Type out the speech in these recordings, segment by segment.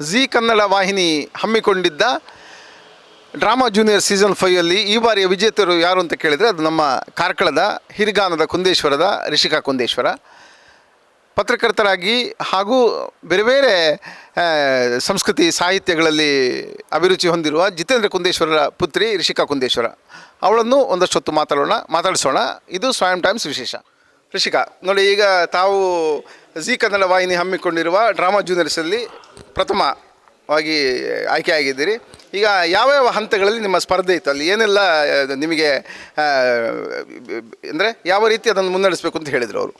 G Kannada ವಾಹಿನಿ ಹಮ್ಮಿಕೊಂಡಿದ್ದ drama junior season ಫೈವಲ್ಲಿ ಈ ಬಾರಿಯ ವಿಜೇತರು ಯಾರು ಅಂತ ಕೇಳಿದರೆ ಅದು ನಮ್ಮ ಕಾರ್ಕಳದ, ಹಿರಿಗಾನದ ಕುಂದೇಶ್ವರದ, ರಿಷಿಕಾ ಕುಂದೇಶ್ವರ. ಪತ್ರಕರ್ತರಾಗಿ ಹಾಗೂ ಬೇರೆ ಬೇರೆ ಸಂಸ್ಕೃತಿ ಸಾಹಿತ್ಯಗಳಲ್ಲಿ ಅಭಿರುಚಿ ಹೊಂದಿರುವ ಜಿತೇಂದ್ರ ಕುಂದೇಶ್ವರರ ಪುತ್ರಿ ರಿಷಿಕಾ ಕುಂದೇಶ್ವರ. ಅವಳನ್ನು ಒಂದಷ್ಟು ಹೊತ್ತು ಮಾತಾಡೋಣ, ಮಾತಾಡಿಸೋಣ. ಇದು ಸ್ವಯಂ ಟೈಮ್ಸ್ ವಿಶೇಷ. ರಿಷಿಕಾ, ನೋಡಿ ಈಗ ತಾವು ಜಿ ಕನ್ನಡ ವಾಹಿನಿ ಹಮ್ಮಿಕೊಂಡಿರುವ ಡ್ರಾಮಾ ಜೂನಿಯರ್ಸಲ್ಲಿ ಪ್ರಥಮವಾಗಿ ಆಯ್ಕೆಯಾಗಿದ್ದೀರಿ. ಈಗ ಯಾವ್ಯಾವ ಹಂತಗಳಲ್ಲಿ ನಿಮ್ಮ ಸ್ಪರ್ಧೆ ಇತ್ತು? ಅಲ್ಲಿ ಏನೆಲ್ಲ ನಿಮಗೆ ಅಂದರೆ ಯಾವ ರೀತಿ ಅದನ್ನು ಮುನ್ನಡೆಸಬೇಕು ಅಂತ ಹೇಳಿದರು ಅವರು?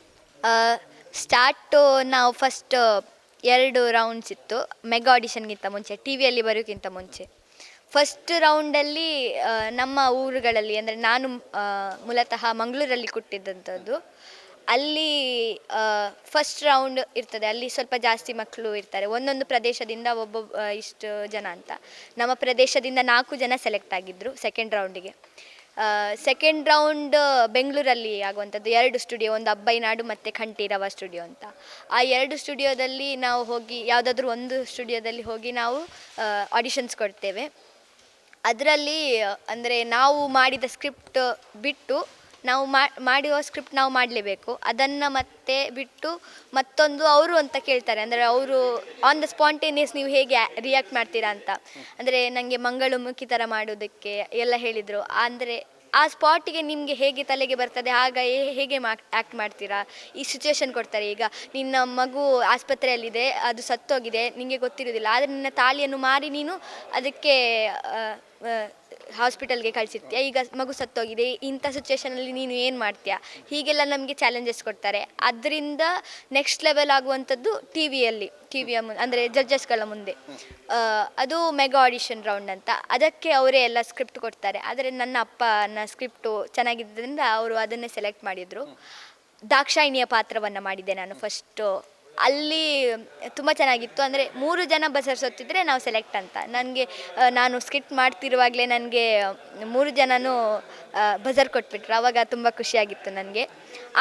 ಸ್ಟಾರ್ಟು ನಾವು ಫಸ್ಟ್ ಎರಡು ರೌಂಡ್ಸ್ ಇತ್ತು. ಮೆಗಾ ಆಡಿಷನ್ಗಿಂತ ಮುಂಚೆ, ಟಿ ವಿಯಲ್ಲಿ ಬರೋಕ್ಕಿಂತ ಮುಂಚೆ. ಫಸ್ಟ್ ರೌಂಡಲ್ಲಿ ನಮ್ಮ ಊರುಗಳಲ್ಲಿ, ಅಂದರೆ ನಾನು ಮೂಲತಃ ಮಂಗಳೂರಲ್ಲಿ ಕೊಟ್ಟಿದ್ದಂಥದ್ದು ಅಲ್ಲಿ ಫಸ್ಟ್ ರೌಂಡ್ ಇರ್ತದೆ. ಅಲ್ಲಿ ಸ್ವಲ್ಪ ಜಾಸ್ತಿ ಮಕ್ಕಳು ಇರ್ತಾರೆ. ಒಂದೊಂದು ಪ್ರದೇಶದಿಂದ ಒಬ್ಬೊಬ್ಬ ಆ, ಇಷ್ಟು ಜನ ಅಂತ. ನಮ್ಮ ಪ್ರದೇಶದಿಂದ ನಾಲ್ಕು ಜನ ಸೆಲೆಕ್ಟ್ ಆಗಿದ್ದರು ಸೆಕೆಂಡ್ ರೌಂಡಿಗೆ ಸೆಕೆಂಡ್ ರೌಂಡ್ ಬೆಂಗಳೂರಲ್ಲಿ ಆಗುವಂಥದ್ದು. ಎರಡು ಸ್ಟುಡಿಯೋ ಒಂದು ಅಬ್ಬೈನಾಡು ಮತ್ತು ಕಂಠೀರವ ಸ್ಟುಡಿಯೋ ಅಂತ. ಆ ಎರಡು ಸ್ಟುಡಿಯೋದಲ್ಲಿ ನಾವು ಹೋಗಿ ಯಾವುದಾದ್ರೂ ಒಂದು ಸ್ಟುಡಿಯೋದಲ್ಲಿ ಹೋಗಿ ನಾವು ಆಡಿಷನ್ಸ್ ಕೊಡ್ತೇವೆ. ಅದರಲ್ಲಿ ಅಂದರೆ ನಾವು ಮಾಡಿದ ಸ್ಕ್ರಿಪ್ಟ್ ಬಿಟ್ಟು ನಾವು ಮಾಡಿರೋ ಸ್ಕ್ರಿಪ್ಟ್ ನಾವು ಮಾಡಲೇಬೇಕು. ಅದನ್ನು ಮತ್ತೆ ಬಿಟ್ಟು ಮತ್ತೊಂದು ಅವರು ಅಂತ ಕೇಳ್ತಾರೆ. ಅಂದರೆ ಅವರು ಆನ್ ದ ಸ್ಪಾಂಟೇನಿಯಸ್ ನೀವು ಹೇಗೆ ರಿಯಾಕ್ಟ್ ಮಾಡ್ತೀರಾ ಅಂತ. ಅಂದರೆ ನನಗೆ ಮಂಗಳಮುಖಿ ಥರ ಮಾಡೋದಕ್ಕೆ ಎಲ್ಲ ಹೇಳಿದರು. ಅಂದರೆ ಆ ಸ್ಪಾಟಿಗೆ ನಿಮಗೆ ಹೇಗೆ ತಲೆಗೆ ಬರ್ತದೆ, ಆಗ ಹೇಗೆ ಮಾ ಆ್ಯಕ್ಟ್ ಮಾಡ್ತೀರಾ? ಈ ಸಿಚುವೇಶನ್ ಕೊಡ್ತಾರೆ. ಈಗ ನಿನ್ನ ಮಗು ಆಸ್ಪತ್ರೆಯಲ್ಲಿದೆ, ಅದು ಸತ್ತೋಗಿದೆ ನಿಮಗೆ ಗೊತ್ತಿರೋದಿಲ್ಲ. ಆದರೆ ನಿನ್ನ ತಾಳಿಯನ್ನು ಮಾರಿ ನೀನು ಅದಕ್ಕೆ ಹಾಸ್ಪಿಟಲ್ಗೆ ಕಳಿಸಿರ್ತೀಯ. ಈಗ ಮಗು ಸತ್ತೋಗಿದೆ. ಇಂಥ ಸಿಚುವೇಶನಲ್ಲಿ ನೀನು ಏನು ಮಾಡ್ತೀಯ? ಹೀಗೆಲ್ಲ ನಮಗೆ ಚಾಲೆಂಜಸ್ ಕೊಡ್ತಾರೆ. ಅದರಿಂದ ನೆಕ್ಸ್ಟ್ ಲೆವೆಲ್ ಆಗುವಂಥದ್ದು ಟಿ ವಿಯಲ್ಲಿ ಟಿ ವಿಯ ಮುಂದೆ ಅಂದರೆ ಜಡ್ಜಸ್ಗಳ ಮುಂದೆ. ಅದು ಮೆಗಾ ಆಡಿಷನ್ ರೌಂಡ್ ಅಂತ. ಅದಕ್ಕೆ ಅವರೇ ಎಲ್ಲ ಸ್ಕ್ರಿಪ್ಟ್ ಕೊಡ್ತಾರೆ. ಆದರೆ ನನ್ನ ಅಪ್ಪನ ಸ್ಕ್ರಿಪ್ಟು ಚೆನ್ನಾಗಿದ್ದರಿಂದ ಅವರು ಅದನ್ನೇ ಸೆಲೆಕ್ಟ್ ಮಾಡಿದರು. ದಾಕ್ಷಾಯಿಣಿಯ ಪಾತ್ರವನ್ನು ಮಾಡಿದೆ ನಾನು ಫಸ್ಟು ಅಲ್ಲಿ ತುಂಬ ಚೆನ್ನಾಗಿತ್ತು. ಅಂದರೆ ಮೂರು ಜನ ಬಸರ್ಸ್ ಹೊತ್ತಿದ್ರೆ ನಾವು ಸೆಲೆಕ್ಟ್ ಅಂತ. ನನಗೆ ನಾನು ಸ್ಕಿಟ್ ಮಾಡ್ತಿರುವಾಗಲೇ ನನಗೆ ಮೂರು ಜನನೂ ಬಜರ್ ಕೊಟ್ಬಿಟ್ರು. ಆವಾಗ ತುಂಬ ಖುಷಿಯಾಗಿತ್ತು ನನಗೆ.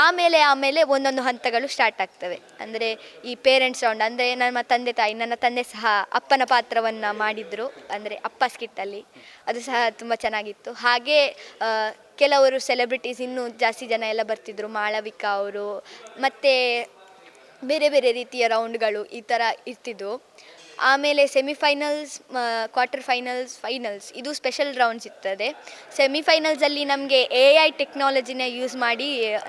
ಆಮೇಲೆ ಆಮೇಲೆ ಒಂದೊಂದು ಹಂತಗಳು ಸ್ಟಾರ್ಟ್ ಆಗ್ತವೆ. ಅಂದರೆ ಈ ಪೇರೆಂಟ್ಸ್ ರೌಂಡ್ ಅಂದರೆ ನಮ್ಮ ತಂದೆ ತಾಯಿ, ನನ್ನ ತಂದೆ ಸಹ ಅಪ್ಪನ ಪಾತ್ರವನ್ನು ಮಾಡಿದರು. ಅಂದರೆ ಅಪ್ಪ ಸ್ಕಿಟ್ಟಲ್ಲಿ ಅದು ಸಹ ತುಂಬ ಚೆನ್ನಾಗಿತ್ತು. ಹಾಗೆ ಕೆಲವರು ಸೆಲೆಬ್ರಿಟೀಸ್ ಇನ್ನೂ ಜಾಸ್ತಿ ಜನ ಎಲ್ಲ ಬರ್ತಿದ್ರು. ಮಾಳವಿಕಾ ಅವರು, ಮತ್ತು ಬೇರೆ ಬೇರೆ ರೀತಿಯ ರೌಂಡ್ಗಳು ಈ ಥರ ಇರ್ತಿದ್ವು. ಆಮೇಲೆ ಸೆಮಿಫೈನಲ್ಸ್ ಕ್ವಾರ್ಟರ್ ಫೈನಲ್ಸ್ ಫೈನಲ್ಸ್, ಇದು ಸ್ಪೆಷಲ್ ರೌಂಡ್ಸ್ ಇರ್ತದೆ. ಸೆಮಿಫೈನಲ್ಸಲ್ಲಿ ನಮಗೆ ಎ ಐ ಟೆಕ್ನಾಲಜಿನ ಯೂಸ್ ಮಾಡಿ,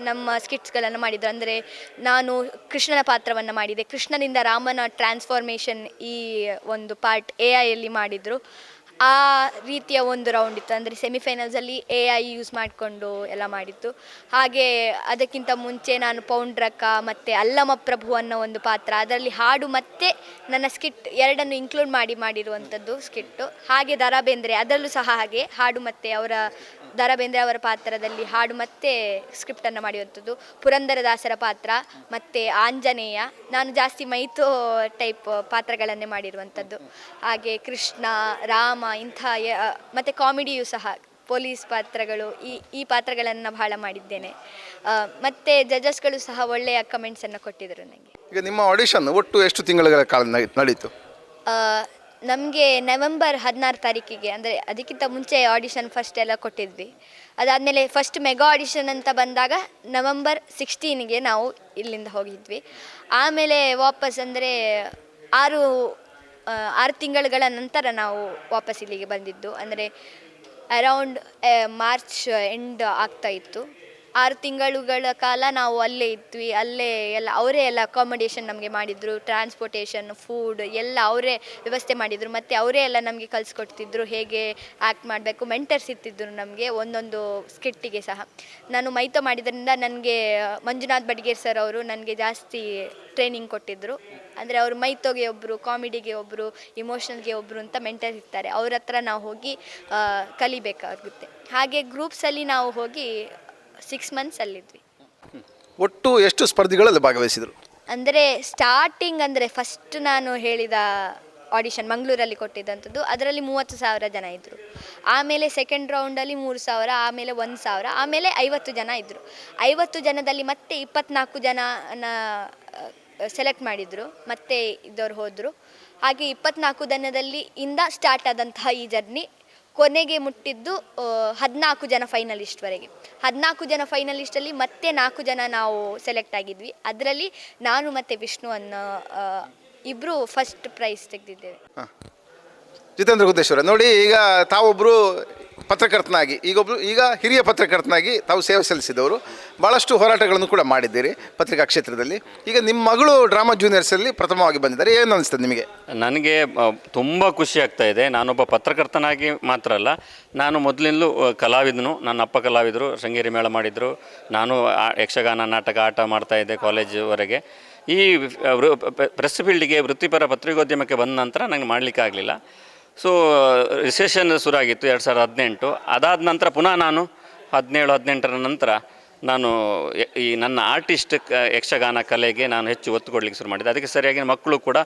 ನಮ್ಮ ಸ್ಕಿಟ್ಸ್ಗಳನ್ನು ಮಾಡಿದ್ರು. ಅಂದರೆ ನಾನು ಕೃಷ್ಣನ ಪಾತ್ರವನ್ನು ಮಾಡಿದೆ. ಕೃಷ್ಣನಿಂದ ರಾಮನ ಟ್ರಾನ್ಸ್ಫಾರ್ಮೇಷನ್ ಈ ಒಂದು ಪಾರ್ಟ್ ಎ ಐಯಲ್ಲಿ ಮಾಡಿದರು. ಆ ರೀತಿಯ ಒಂದು ರೌಂಡ್ ಇತ್ತು. ಅಂದರೆ ಸೆಮಿಫೈನಲ್ಸಲ್ಲಿ ಎ ಐ ಯೂಸ್ ಮಾಡಿಕೊಂಡು ಎಲ್ಲ ಮಾಡಿತ್ತು ಹಾಗೆ ಅದಕ್ಕಿಂತ ಮುಂಚೆ ನಾನು ಪೌಂಡ್ರಕ ಮತ್ತು ಅಲ್ಲಮ ಪ್ರಭು ಅನ್ನೋ ಒಂದು ಪಾತ್ರ. ಅದರಲ್ಲಿ ಹಾಡು ಮತ್ತೆ ನನ್ನ ಸ್ಕಿಟ್ ಎರಡನ್ನು ಇನ್ಕ್ಲೂಡ್ ಮಾಡಿ ಮಾಡಿರುವಂಥದ್ದು ಸ್ಕಿಟ್ಟು ಹಾಗೆ ದರಾ ಬೇಂದ್ರೆ ಅದರಲ್ಲೂ ಸಹ ಹಾಗೆ ಹಾಡು ಮತ್ತು ಅವರ ದರಾ ಬೇಂದ್ರೆ ಅವರ ಪಾತ್ರದಲ್ಲಿ ಹಾಡು ಮತ್ತು ಸ್ಕ್ರಿಪ್ಟನ್ನು ಮಾಡಿರುವಂಥದ್ದು. ಪುರಂದರದಾಸರ ಪಾತ್ರ ಮತ್ತು ಆಂಜನೇಯ ನಾನು ಜಾಸ್ತಿ ಮೈತು ಟೈಪ್ ಪಾತ್ರಗಳನ್ನೇ ಮಾಡಿರುವಂಥದ್ದು. ಹಾಗೆ ಕೃಷ್ಣ ರಾಮ ಇಂಥ ಮತ್ತೆ ಕಾಮಿಡಿಯೂ ಸಹ ಪೊಲೀಸ್ ಪಾತ್ರಗಳು ಈ ಈ ಪಾತ್ರಗಳನ್ನು ಬಹಳ ಮಾಡಿದ್ದೇನೆ. ಮತ್ತೆ ಜಜಸ್ಗಳು ಸಹ ಒಳ್ಳೆಯ ಕಮೆಂಟ್ಸನ್ನು ಕೊಟ್ಟಿದ್ದರು ನನಗೆ ಈಗ ನಿಮ್ಮ ಆಡಿಷನ್ ಒಟ್ಟು ಎಷ್ಟು ತಿಂಗಳ ಕಾಲ ನಡಿ- ನಡೀತು? ನಮಗೆ ನವೆಂಬರ್ ಹದಿನಾರು ತಾರೀಕಿಗೆ, ಅಂದರೆ ಅದಕ್ಕಿಂತ ಮುಂಚೆ ಆಡಿಷನ್ ಫಸ್ಟ್ ಎಲ್ಲ ಕೊಟ್ಟಿದ್ವಿ. ಅದಾದಮೇಲೆ ಫಸ್ಟ್ ಮೆಗಾ ಆಡಿಷನ್ ಅಂತ ಬಂದಾಗ ನವೆಂಬರ್ ಸಿಕ್ಸ್ಟೀನಿಗೆ ನಾವು ಇಲ್ಲಿಂದ ಹೋಗಿದ್ವಿ. ಆಮೇಲೆ ವಾಪಸ್ ಅಂದರೆ ಆರು ಆರು ತಿಂಗಳುಗಳ ನಂತರ ನಾವು ವಾಪಸ್ ಇಲ್ಲಿಗೆ ಬಂದಿದ್ದು. ಅಂದರೆ ಅರೌಂಡ್ ಮಾರ್ಚ್ ಎಂಡ್ ಆಗ್ತಾ ಇತ್ತು. ಆರು ತಿಂಗಳುಗಳ ಕಾಲ ನಾವು ಅಲ್ಲೇ ಇದ್ವಿ, ಅಲ್ಲೇ ಎಲ್ಲ, ಅವರೇ ಎಲ್ಲ ಅಕಾಮಡೇಷನ್ ನಮಗೆ ಮಾಡಿದರು ಟ್ರಾನ್ಸ್ಪೋರ್ಟೇಷನ್ ಫುಡ್ ಎಲ್ಲ ಅವರೇ ವ್ಯವಸ್ಥೆ ಮಾಡಿದರು, ಮತ್ತು ಅವರೇ ಎಲ್ಲ ನಮಗೆ ಕಲಿಸ್ಕೊಡ್ತಿದ್ರು, ಹೇಗೆ ಆ್ಯಕ್ಟ್ ಮಾಡಬೇಕು ಮೆಂಟರ್ಸ್ ಇರ್ತಿದ್ರು ನಮಗೆ, ಒಂದೊಂದು ಸ್ಕಿಟ್ಟಿಗೆ ಸಹ. ನಾನು ಮೈತೋ ಮಾಡಿದ್ರಿಂದ ನನಗೆ, ಮಂಜುನಾಥ್ ಬಡ್ಗೇರ್ ಸರ್ ಅವರು ನನಗೆ ಜಾಸ್ತಿ ಟ್ರೈನಿಂಗ್ ಕೊಟ್ಟಿದ್ದರು ಅಂದರೆ ಅವರು ಮೈತೋಗೆ ಒಬ್ಬರು ಕಾಮಿಡಿಗೆ ಒಬ್ಬರು ಇಮೋಷನಲ್ಗೆ ಒಬ್ಬರು ಅಂತ ಮೆಂಟರ್ಸ್ ಇರ್ತಾರೆ. ಅವ್ರ ಹತ್ರ ನಾವು ಹೋಗಿ ಕಲಿಬೇಕಾಗುತ್ತೆ. ಹಾಗೆ ಗ್ರೂಪ್ಸಲ್ಲಿ ನಾವು ಹೋಗಿ ಸಿಕ್ಸ್ ಮಂತ್ಸ್ ಅಲ್ಲಿದ್ವಿ. ಒಟ್ಟು ಎಷ್ಟು ಸ್ಪರ್ಧೆಗಳಲ್ಲಿ ಭಾಗವಹಿಸಿದರು? ಅಂದರೆ ಸ್ಟಾರ್ಟಿಂಗ್ ಅಂದರೆ ಫಸ್ಟ್ ನಾನು ಹೇಳಿದ ಆಡಿಷನ್ ಮಂಗಳೂರಲ್ಲಿ ಕೊಟ್ಟಿದ್ದಂಥದ್ದು ಅದರಲ್ಲಿ ಮೂವತ್ತು ಸಾವಿರ ಜನ ಇದ್ದರು ಆಮೇಲೆ ಸೆಕೆಂಡ್ ರೌಂಡಲ್ಲಿ ಮೂರು ಸಾವಿರ ಆಮೇಲೆ ಒಂದು ಸಾವಿರ ಆಮೇಲೆ ಐವತ್ತು ಜನ ಇದ್ದರು ಐವತ್ತು ಜನದಲ್ಲಿ ಮತ್ತೆ ಇಪ್ಪತ್ನಾಲ್ಕು ಜನನ ಸೆಲೆಕ್ಟ್ ಮಾಡಿದರು ಮತ್ತೆ ಇದ್ದವ್ರು ಹೋದರು. ಹಾಗೆ ಇಪ್ಪತ್ನಾಲ್ಕು ದಿನದಲ್ಲಿ ಇಂದ ಸ್ಟಾರ್ಟ್ ಆದಂತಹ ಈ ಜರ್ನಿ ಕೊನೆಗೆ ಮುಟ್ಟಿದ್ದು ಹದಿನಾಲ್ಕು ಜನ ಫೈನಲಿಸ್ಟ್ವರೆಗೆ. ಹದಿನಾಲ್ಕು ಜನ ಫೈನಲಿಸ್ಟಲ್ಲಿ ಮತ್ತೆ ನಾಲ್ಕು ಜನ ನಾವು ಸೆಲೆಕ್ಟ್ ಆಗಿದ್ವಿ. ಅದರಲ್ಲಿ ನಾನು ಮತ್ತು ವಿಷ್ಣು ಅನ್ನೋ ಇಬ್ಬರು ಫಸ್ಟ್ ಪ್ರೈಸ್ ತೆಗೆದಿದ್ದೇವೆ. ಜಿತೇಂದ್ರ ಗುದ್ದೇಶ್ವರ, ನೋಡಿ ಈಗ ತಾವೊಬ್ಬರು ಪತ್ರಕರ್ತನಾಗಿ, ಈಗೊಬ್ರು, ಈಗ ಹಿರಿಯ ಪತ್ರಕರ್ತನಾಗಿ ತಾವು ಸೇವೆ ಸಲ್ಲಿಸಿದವರು. ಭಾಳಷ್ಟು ಹೋರಾಟಗಳನ್ನು ಕೂಡ ಮಾಡಿದ್ದೀರಿ ಪತ್ರಿಕಾ ಕ್ಷೇತ್ರದಲ್ಲಿ. ಈಗ ನಿಮ್ಮ ಮಗಳು ಡ್ರಾಮಾ ಜೂನಿಯರ್ಸಲ್ಲಿ ಪ್ರಥಮವಾಗಿ ಬಂದಿದ್ದಾರೆ. ಏನು ಅನಿಸ್ತದೆ ನಿಮಗೆ? ನನಗೆ ತುಂಬ ಖುಷಿ ಆಗ್ತಾ ಇದೆ. ನಾನೊಬ್ಬ ಪತ್ರಕರ್ತನಾಗಿ ಮಾತ್ರ ಅಲ್ಲ, ನಾನು ಮೊದಲಿಂದಲೂ ಕಲಾವಿದನು. ನನ್ನ ಅಪ್ಪ ಕಲಾವಿದರು, ಶೃಂಗೇರಿ ಮೇಳ ಮಾಡಿದರು. ನಾನು ಯಕ್ಷಗಾನ, ನಾಟಕ, ಆಟ ಮಾಡ್ತಾ ಇದ್ದೆ ಕಾಲೇಜುವರೆಗೆ ಈ ಪ್ರೆಸ್ ಫೀಲ್ಡಿಗೆ ವೃತ್ತಿಪರ ಪತ್ರಿಕೋದ್ಯಮಕ್ಕೆ ಬಂದ ನಂತರ ನನಗೆ ಮಾಡಲಿಕ್ಕೆ ಆಗಲಿಲ್ಲ. ಸೊ ರಿಸೆಷನ್ ಶುರುವಾಗಿತ್ತು, ಎರಡು ಸಾವಿರದ ಹದಿನೆಂಟು. ಅದಾದ ನಂತರ ಪುನಃ ನಾನು ಹದಿನೇಳು, ಹದಿನೆಂಟರ ನಂತರ ನಾನು ಈ ನನ್ನ ಆರ್ಟಿಸ್ಟ್ ಯಕ್ಷಗಾನ ಕಲೆಗೆ ನಾನು ಹೆಚ್ಚು ಒತ್ತು ಕೊಡಲಿಕ್ಕೆ ಶುರು ಮಾಡಿದೆ ಅದಕ್ಕೆ ಸರಿಯಾಗಿ ಮಕ್ಕಳು ಕೂಡ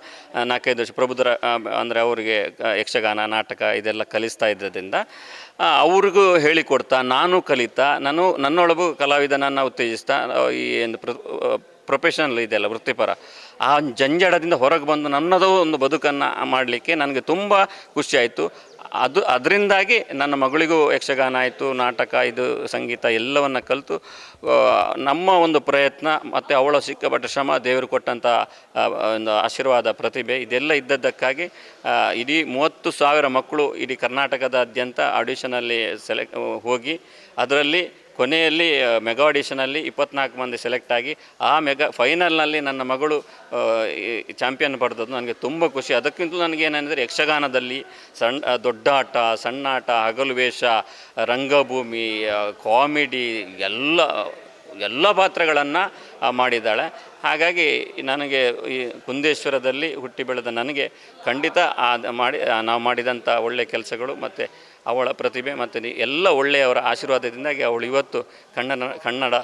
ನಾಲ್ಕೈದು ವರ್ಷ ಪ್ರಬುದ್ಧರ ಅಂದರೆ ಅವರಿಗೆ ಯಕ್ಷಗಾನ, ನಾಟಕ ಇದೆಲ್ಲ ಕಲಿಸ್ತಾ ಇದ್ದರಿಂದ ಅವ್ರಿಗೂ ಹೇಳಿಕೊಡ್ತಾ ನಾನು ಕಲಿತಾ, ನಾನು ನನ್ನೊಳಗೂ ಕಲಾವಿದನನ್ನು ಉತ್ತೇಜಿಸ್ತಾ ಈ ಒಂದು ಪ್ರ ಪ್ರೊಫೆಷನಲ್ ಇದೆಯಲ್ಲ, ವೃತ್ತಿಪರ, ಆ ಜಂಜಡದಿಂದ ಹೊರಗೆ ಬಂದು ನನ್ನದೋ ಒಂದು ಬದುಕನ್ನು ಮಾಡಲಿಕ್ಕೆ ನನಗೆ ತುಂಬ ಖುಷಿಯಾಯಿತು ಅದು ಅದರಿಂದಾಗಿ ನನ್ನ ಮಗಳಿಗೂ ಯಕ್ಷಗಾನ ಆಯಿತು, ನಾಟಕ, ಇದು ಸಂಗೀತ ಎಲ್ಲವನ್ನು ಕಲಿತು ನಮ್ಮ ಒಂದು ಪ್ರಯತ್ನ ಮತ್ತು ಅವಳ ಸಿಕ್ಕಪಟ್ಟ ಶ್ರಮ, ದೇವರು ಕೊಟ್ಟಂಥ ಒಂದು ಆಶೀರ್ವಾದ, ಪ್ರತಿಭೆ ಇದೆಲ್ಲ ಇದ್ದದ್ದಕ್ಕಾಗಿ ಇಡೀ ಮೂವತ್ತು ಸಾವಿರ ಮಕ್ಕಳು ಇಡೀ ಕರ್ನಾಟಕದಾದ್ಯಂತ ಆಡಿಷನಲ್ಲಿ ಸೆಲೆಕ್ ಹೋಗಿ, ಅದರಲ್ಲಿ ಕೊನೆಯಲ್ಲಿ ಮೆಗಾ ಆಡಿಷನಲ್ಲಿ ಇಪ್ಪತ್ನಾಲ್ಕು ಮಂದಿ ಸೆಲೆಕ್ಟ್ ಆಗಿ ಆ ಮೆಗಾ, ಫೈನಲ್ನಲ್ಲಿ ನನ್ನ ಮಗಳು ಚಾಂಪಿಯನ್ ಪಡೆದದ್ದು ನನಗೆ ತುಂಬ ಖುಷಿ. ಅದಕ್ಕಿಂತಲೂ ನನಗೆ ಏನಂದರೆ ಯಕ್ಷಗಾನದಲ್ಲಿ ಸಣ್ಣ ದೊಡ್ಡ ಆಟ, ಸಣ್ಣ ಆಟ, ಹಗಲು ವೇಷ, ರಂಗಭೂಮಿ ಕಾಮಿಡಿ, ಎಲ್ಲ ಎಲ್ಲ ಪಾತ್ರಗಳನ್ನು ಮಾಡಿದ್ದಾಳೆ. ಹಾಗಾಗಿ ನನಗೆ ಈ ಕುಂದೇಶ್ವರದಲ್ಲಿ ಹುಟ್ಟಿ ಬೆಳೆದ ನನಗೆ ಖಂಡಿತ ಆ, ಮಾಡಿ ನಾವು ಮಾಡಿದಂಥ ಒಳ್ಳೆಯ ಕೆಲಸಗಳು ಮತ್ತು ಅವಳ ಪ್ರತಿಭೆ ಮತ್ತು ಎಲ್ಲ ಒಳ್ಳೆಯವರ ಆಶೀರ್ವಾದದಿಂದಾಗಿ ಅವಳು ಇವತ್ತು ಕನ್ನಡ ಕನ್ನಡ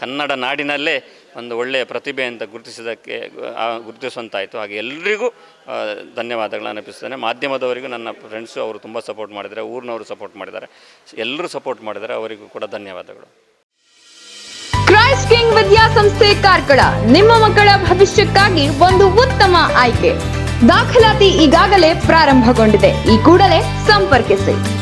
ಕನ್ನಡ ನಾಡಿನಲ್ಲೇ ಒಂದು ಒಳ್ಳೆಯ ಪ್ರತಿಭೆ ಅಂತ ಗುರುತಿಸಿದ್ದಕ್ಕೆ ಗುರುತಿಸುವಂತಾಯಿತು. ಹಾಗೆ ಎಲ್ರಿಗೂ ಧನ್ಯವಾದಗಳನ್ನು ಅರ್ಪಿಸ್ತೇನೆ ಮಾಧ್ಯಮದವರಿಗೂ ನನ್ನ ಫ್ರೆಂಡ್ಸು ಅವರು ತುಂಬ ಸಪೋರ್ಟ್ ಮಾಡಿದ್ದಾರೆ. ಊರಿನವರು ಸಪೋರ್ಟ್ ಮಾಡಿದ್ದಾರೆ. ಎಲ್ಲರೂ ಸಪೋರ್ಟ್ ಮಾಡಿದ್ದಾರೆ ಅವರಿಗೂ ಕೂಡ ಧನ್ಯವಾದಗಳು. ಕ್ರೈಸ್ಟ್ ಕಿಂಗ್ ವಿದ್ಯಾಸಂಸ್ಥೆ ಕಾರ್ಕಳ. ನಿಮ್ಮ ಮಕ್ಕಳ ಭವಿಷ್ಯಕ್ಕಾಗಿ ಒಂದು ಉತ್ತಮ ಆಯ್ಕೆ. ದಾಖಲಾತಿ ಈಗಾಗಲೇ ಪ್ರಾರಂಭಗೊಂಡಿದೆ. ಈ ಕೂಡಲೇ ಸಂಪರ್ಕಿಸಿ.